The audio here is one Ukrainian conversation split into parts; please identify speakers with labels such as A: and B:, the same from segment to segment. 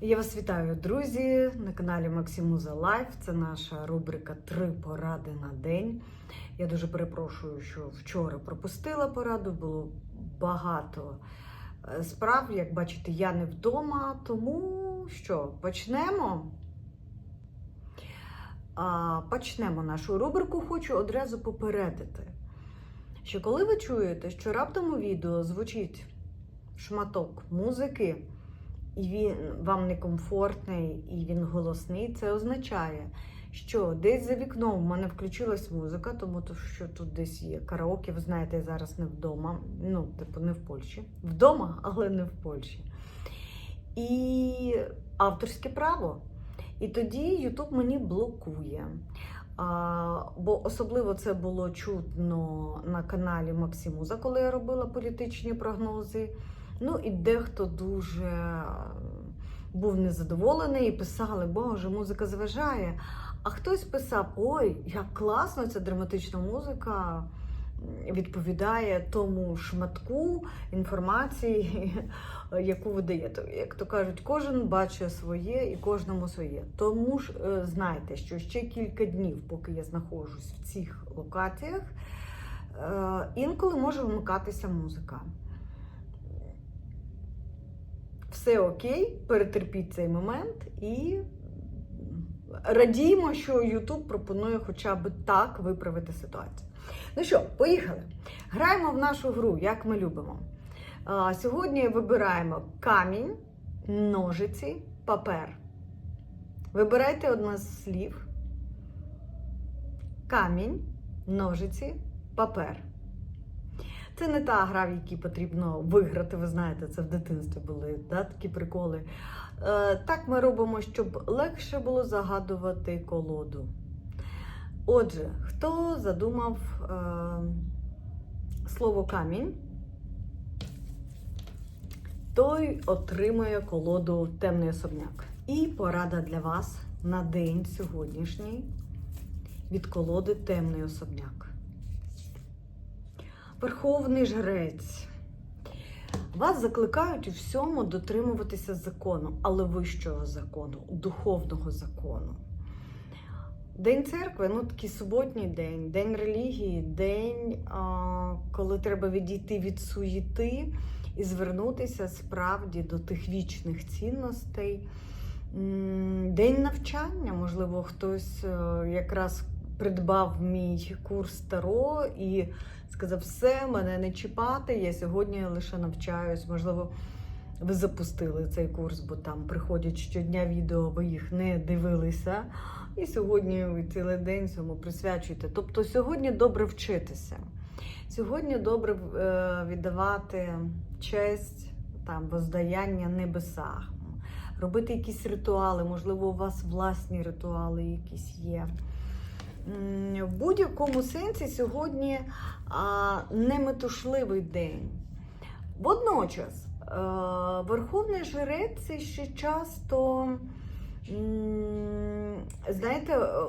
A: Я вас вітаю, друзі, на каналі Максимуза Лайф. Це наша рубрика Три поради на день. Я дуже перепрошую, що вчора пропустила пораду, було багато е, справ. Як бачите, я не вдома, тому що почнемо. А, Почнемо нашу рубрику. Хочу одразу попередити, що коли ви чуєте, що раптом у відео звучить шматок музики, і він вам некомфортний, і він голосний, це означає, що десь за вікном в мене включилась музика, тому то, що тут десь є караоке. Ви знаєте, я зараз не вдома. Ну, типу, не в Польщі. Вдома, але не в Польщі. І авторське право. І тоді Ютуб мені блокує. А, бо особливо це було чутно на каналі Максимуза, коли я робила політичні прогнози. Ну і дехто дуже був незадоволений і писали, Боже, музика заважає. А хтось писав: Ой, як класно, ця драматична музика відповідає тому шматку інформації, яку ви. Як то кажуть, кожен бачить своє і кожному своє. Тому ж е, знайте, що ще кілька днів, поки я знаходжусь в цих локаціях, е, інколи може вмикатися музика. Все окей, перетерпіть цей момент і радіємо, що YouTube пропонує хоча б так виправити ситуацію. Ну що, поїхали. Граємо в нашу гру, як ми любимо. Сьогодні вибираємо камінь, ножиці, папер. Вибирайте одне з слів. Камінь, ножиці, папер. Це не та гра, в якій потрібно виграти. Ви знаєте, це в дитинстві були да, такі приколи. Е, так ми робимо, щоб легше було загадувати колоду. Отже, хто задумав е, слово камінь, той отримує колоду темний особняк. І порада для вас на день сьогоднішній від колоди темний особняк. Верховний жрець. Вас закликають у всьому дотримуватися закону, але вищого закону, духовного закону. День церкви ну такий суботній день, день релігії, день, коли треба відійти від суєти і звернутися справді до тих вічних цінностей. День навчання, можливо, хтось е, якраз придбав мій курс Таро і сказав, все, мене не чіпати, я сьогодні лише навчаюсь. Можливо, ви запустили цей курс, бо там приходять щодня відео, ви їх не дивилися. І сьогодні ви цілий день цьому присвячуєте. Тобто сьогодні добре вчитися. Сьогодні добре е, віддавати честь, там, воздаяння небесах, робити якісь ритуали, можливо, у вас власні ритуали якісь є. В будь-якому сенсі сьогодні неметушливий день. Водночас, е, Верховний Жрець ще часто, знаєте, е,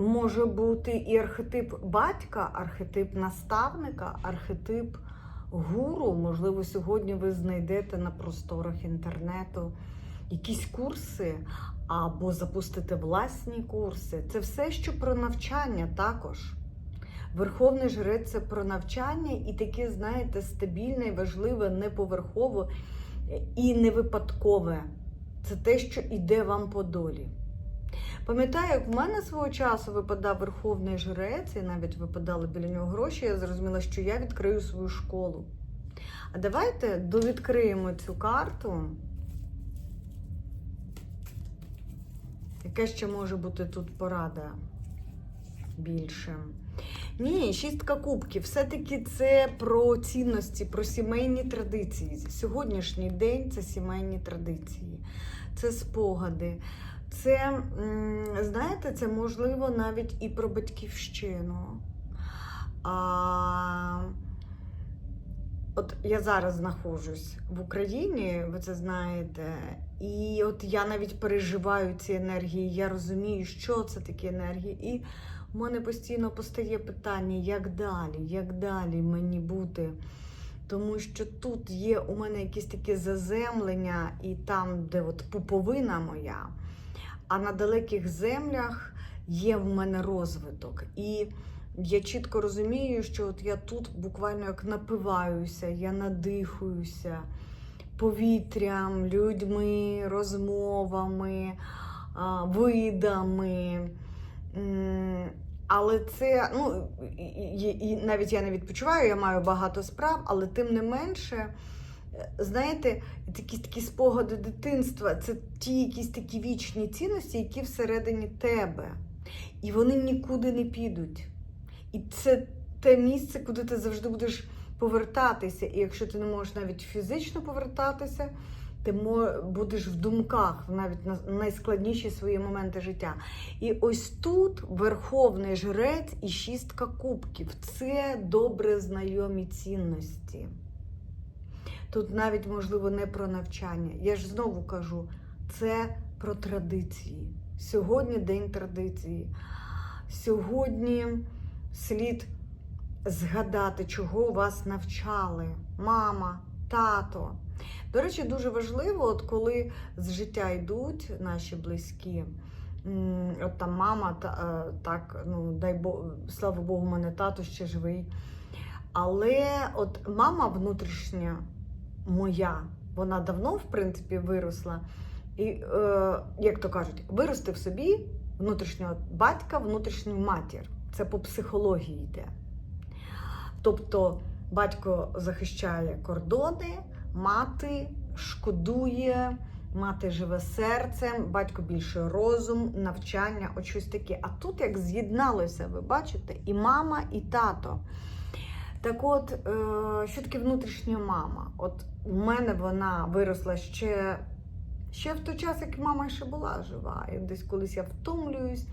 A: може бути і архетип батька, архетип наставника, архетип гуру. Можливо, сьогодні ви знайдете на просторах інтернету якісь курси або запустите власні курси. Це все, що про навчання також. Верховний жрець це про навчання і таке, знаєте, стабільне, важливе, не поверхове і не випадкове. Це те, що йде вам по долі. Пам'ятаю, як в мене свого часу випадав Верховний жрець, і навіть випадали біля нього гроші, я зрозуміла, що я відкрию свою школу. А давайте довідкриємо цю карту. Яка ще може бути тут порада більше? Ні, шістка кубків. Все-таки це про цінності, про сімейні традиції. Сьогоднішній день це сімейні традиції, це спогади. Це, знаєте, це можливо навіть і про батьківщину. А, от я зараз знаходжусь в Україні, ви це знаєте, і от я навіть переживаю ці енергії, я розумію, що це такі енергії. І в мене постійно постає питання, як далі, як далі мені бути Тому що тут є у мене якісь такі заземлення, і там, де от пуповина моя, а на далеких землях є в мене розвиток. І я чітко розумію, що от я тут буквально як напиваюся, я надихаюся повітрям, людьми, розмовами, видами. Але це, ну, і, і навіть я не відпочиваю, я маю багато справ, але тим не менше, е, знаєте, такі такі спогади дитинства це ті якісь такі вічні цінності, які всередині тебе. І вони нікуди не підуть. І це те місце, куди ти завжди будеш повертатися. І якщо ти не можеш навіть фізично повертатися, ти будеш в думках навіть на найскладніші свої моменти життя. І ось тут верховний жрець і шістка кубків це добре знайомі цінності. Тут навіть можливо не про навчання. Я ж знову кажу, це про традиції. Сьогодні день традиції. Сьогодні слід згадати, чого вас навчали мама, тато. До речі, дуже важливо, от коли з життя йдуть наші близькі. От там мама, та, е, так, ну дай Бог, слава Богу, мене тато ще живий. Але от мама внутрішня моя, вона давно, в принципі, виросла. І, е, як то кажуть, вирости в собі внутрішнього батька, внутрішню матір. Це по психології йде. Тобто батько захищає кордони, мати шкодує, мати живе серцем, батько більше розум, навчання, от щось таке. А тут як з'єдналося, ви бачите, і мама, і тато. Так от, е, що таке внутрішня мама? От у мене вона виросла ще, ще в той час, як мама ще була жива. І десь колись я втомлююсь,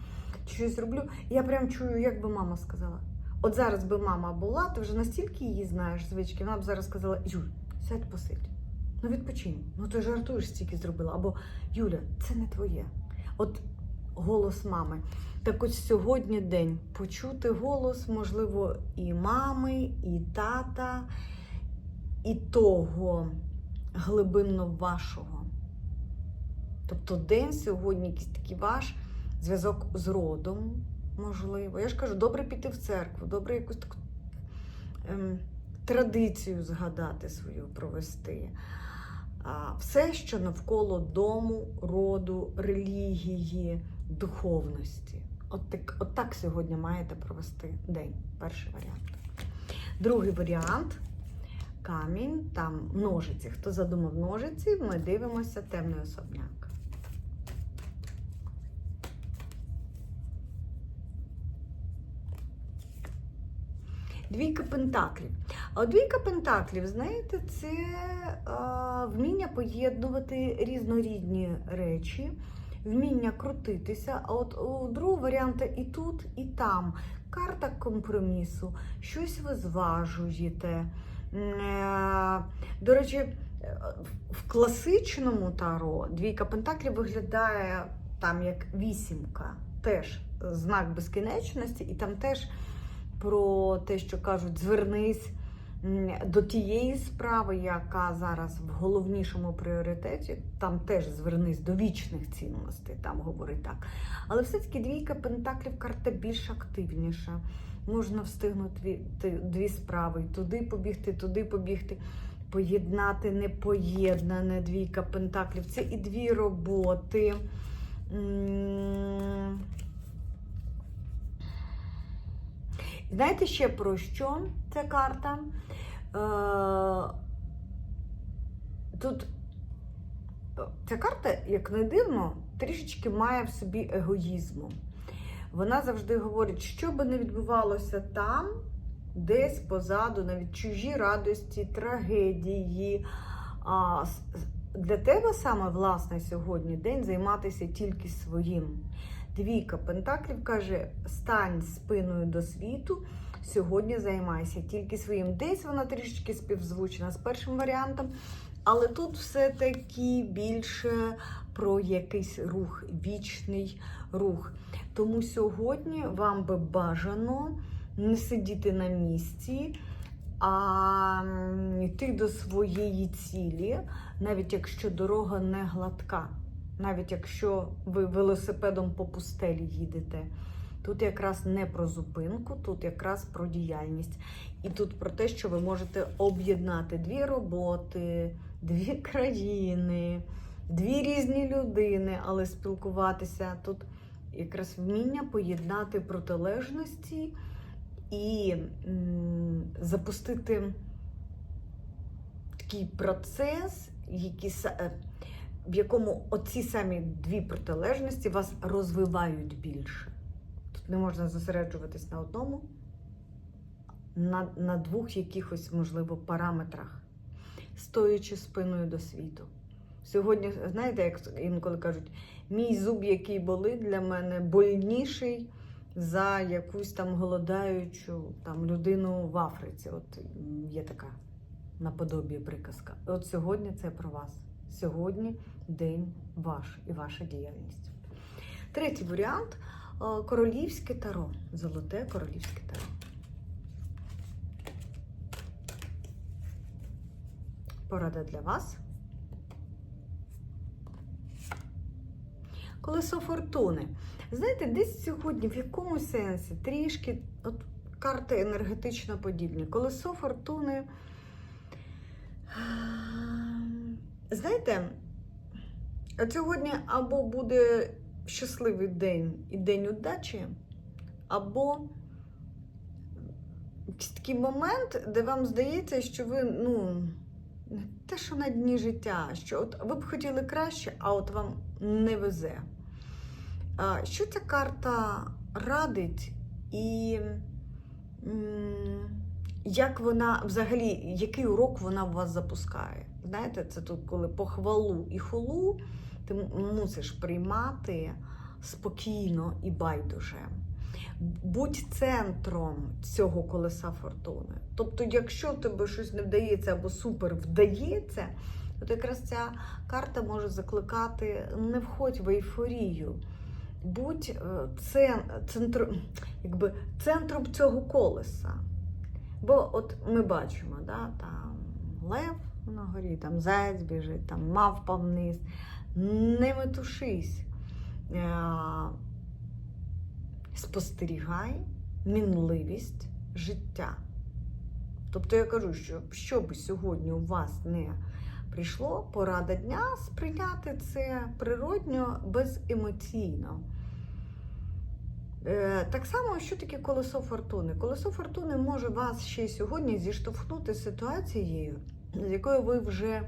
A: щось роблю. Я прям чую, як би мама сказала. От зараз би мама була, ти вже настільки її знаєш звички, вона б зараз сказала: Юль, сядь посидь. Ну відпочинь. Ну ти жартуєш стільки зробила. Або Юля, це не твоє. От голос мами. Так ось сьогодні день почути голос, можливо, і мами, і тата, і того глибинно вашого. Тобто день сьогодні якийсь такий ваш зв'язок з родом, можливо. Я ж кажу, добре піти в церкву, добре якусь таку ем, традицію згадати свою провести. А, все, що навколо дому, роду, релігії, духовності. От так, от так сьогодні маєте провести день. Перший варіант. Другий варіант камінь, там ножиці. Хто задумав ножиці, ми дивимося темний особняк. Двійка пентаклів. А двійка пентаклів, знаєте, це е, вміння поєднувати різнорідні речі, вміння крутитися. А от у другого варіанта і тут, і там. Карта компромісу, щось ви зважуєте. Е, До речі, е, в класичному таро двійка пентаклів виглядає там як вісімка, теж знак безкінечності, і там теж про те, що кажуть, звернись до тієї справи, яка зараз в головнішому пріоритеті, там теж звернись до вічних цінностей, там говорить так. Але все-таки двійка пентаклів карта більш активніша. Можна встигнути дві, справи, туди побігти, туди побігти. Поєднати непоєднане двійка пентаклів. Це і дві роботи. М, Знаєте ще про що ця карта? Е, Тут е, ця карта, як не дивно, трішечки має в собі егоїзму. Вона завжди говорить, що би не відбувалося там, десь позаду, навіть чужі радості, трагедії. А, Для тебе саме власне сьогодні день займатися тільки своїм. Двійка Пентаклів каже: стань спиною до світу. Сьогодні займайся тільки своїм. Десь вона трішечки співзвучна з першим варіантом, але тут все-таки більше про якийсь рух, вічний рух. Тому сьогодні вам би бажано не сидіти на місці, а йти до своєї цілі, навіть якщо дорога не гладка, навіть якщо ви велосипедом по пустелі їдете. Тут якраз не про зупинку, тут якраз про діяльність. І тут про те, що ви можете об'єднати дві роботи, дві країни, дві різні людини, але спілкуватися. Тут якраз вміння поєднати протилежності і м, запустити такий процес, який, е, в якому оці самі дві протилежності вас розвивають більше. Тут не можна зосереджуватись на одному, на, на двох якихось, можливо, параметрах, стоячи спиною до світу. Сьогодні, знаєте, як інколи кажуть, мій зуб, який болить для мене, больніший за якусь там голодаючу там, людину в Африці. От є така наподобі приказка. От сьогодні це про вас. Сьогодні день ваш і ваша діяльність. Третій варіант е, королівське таро. Золоте королівське таро. Порада для вас. Колесо фортуни. Знаєте, десь сьогодні в якомусь сенсі трішки от карти енергетично подібні. Колесо фортуни. Знаєте, от сьогодні або буде щасливий день і день удачі, або такий момент, де вам здається, що ви, ну, не те, що на дні життя, що от ви б хотіли краще, а от вам не везе. Що ця карта радить і як вона взагалі, який урок вона в вас запускає? Знаєте, це тут, коли похвалу і хулу, ти мусиш приймати спокійно і байдуже. Будь центром цього колеса фортуни. Тобто, якщо тебе щось не вдається або супер вдається, то якраз ця карта може закликати не входь в ейфорію. Будь е, центр, якби, центром цього колеса. Бо от ми бачимо, да, там лев на горі, там заяць біжить, там мавпа вниз. Не метушись. Е, Спостерігай мінливість життя. Тобто я кажу, що що би сьогодні у вас не прийшло, порада дня сприйняти це природньо, беземоційно. Е, Так само, що таке колесо фортуни? Колесо фортуни може вас ще й сьогодні зіштовхнути з ситуацією, з якою ви вже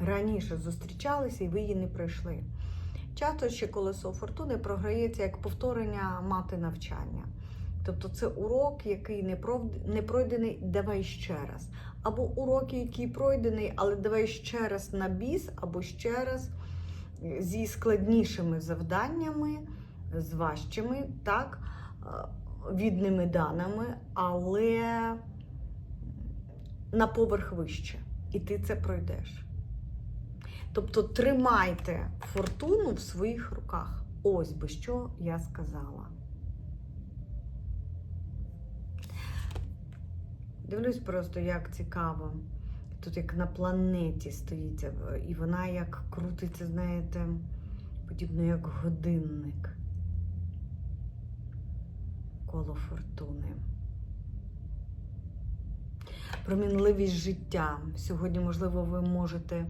A: раніше зустрічалися і ви її не пройшли. Часто ще колесо фортуни програється як повторення мати навчання. Тобто це урок, який не пройдений, давай ще раз. Або урок, який пройдений, але давай ще раз на біс, або ще раз зі складнішими завданнями, з важчими, так, відними даними, але на поверх вище. І ти це пройдеш. Тобто тримайте фортуну в своїх руках. Ось би що я сказала. Дивлюсь просто, як цікаво. Тут як на планеті стоїть, е, і вона як крутиться, знаєте, подібно як годинник. Коло фортуни. Промінливість життя. Сьогодні, можливо, ви можете.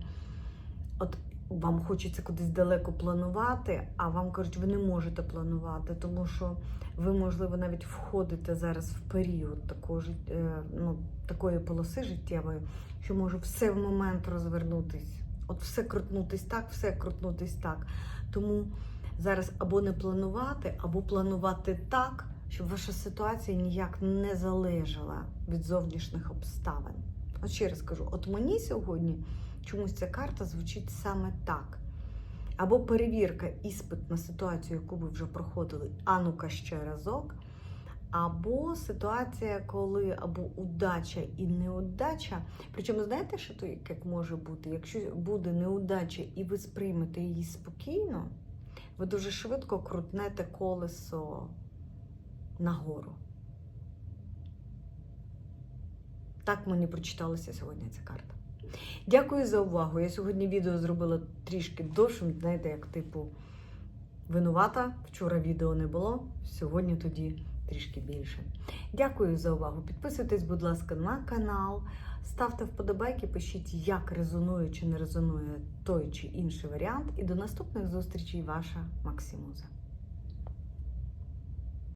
A: От вам хочеться кудись далеко планувати, а вам кажуть, ви не можете планувати, тому що ви, можливо, навіть входите зараз в період такого, е, ну, такої полоси життєвої, що може все в момент розвернутись. От все крутнутись так, все крутнутись так. Тому зараз або не планувати, або планувати так, щоб ваша ситуація ніяк не залежала від зовнішніх обставин. От ще раз кажу, от мені сьогодні чомусь ця карта звучить саме так. Або перевірка, іспит на ситуацію, яку ви вже проходили, а ну-ка ще разок. Або ситуація, коли або удача і неудача. Причому, знаєте, що то як може бути? Якщо буде неудача і ви сприймете її спокійно, ви дуже швидко крутнете колесо нагору. Так мені прочиталася сьогодні ця карта. Дякую за увагу. Я сьогодні відео зробила трішки довшим, знаєте, як типу винувата. Вчора відео не було, сьогодні тоді трішки більше. Дякую за увагу. Підписуйтесь, будь ласка, на канал, ставте вподобайки, пишіть, як резонує чи не резонує той чи інший варіант. І до наступних зустрічей, ваша Максимуза.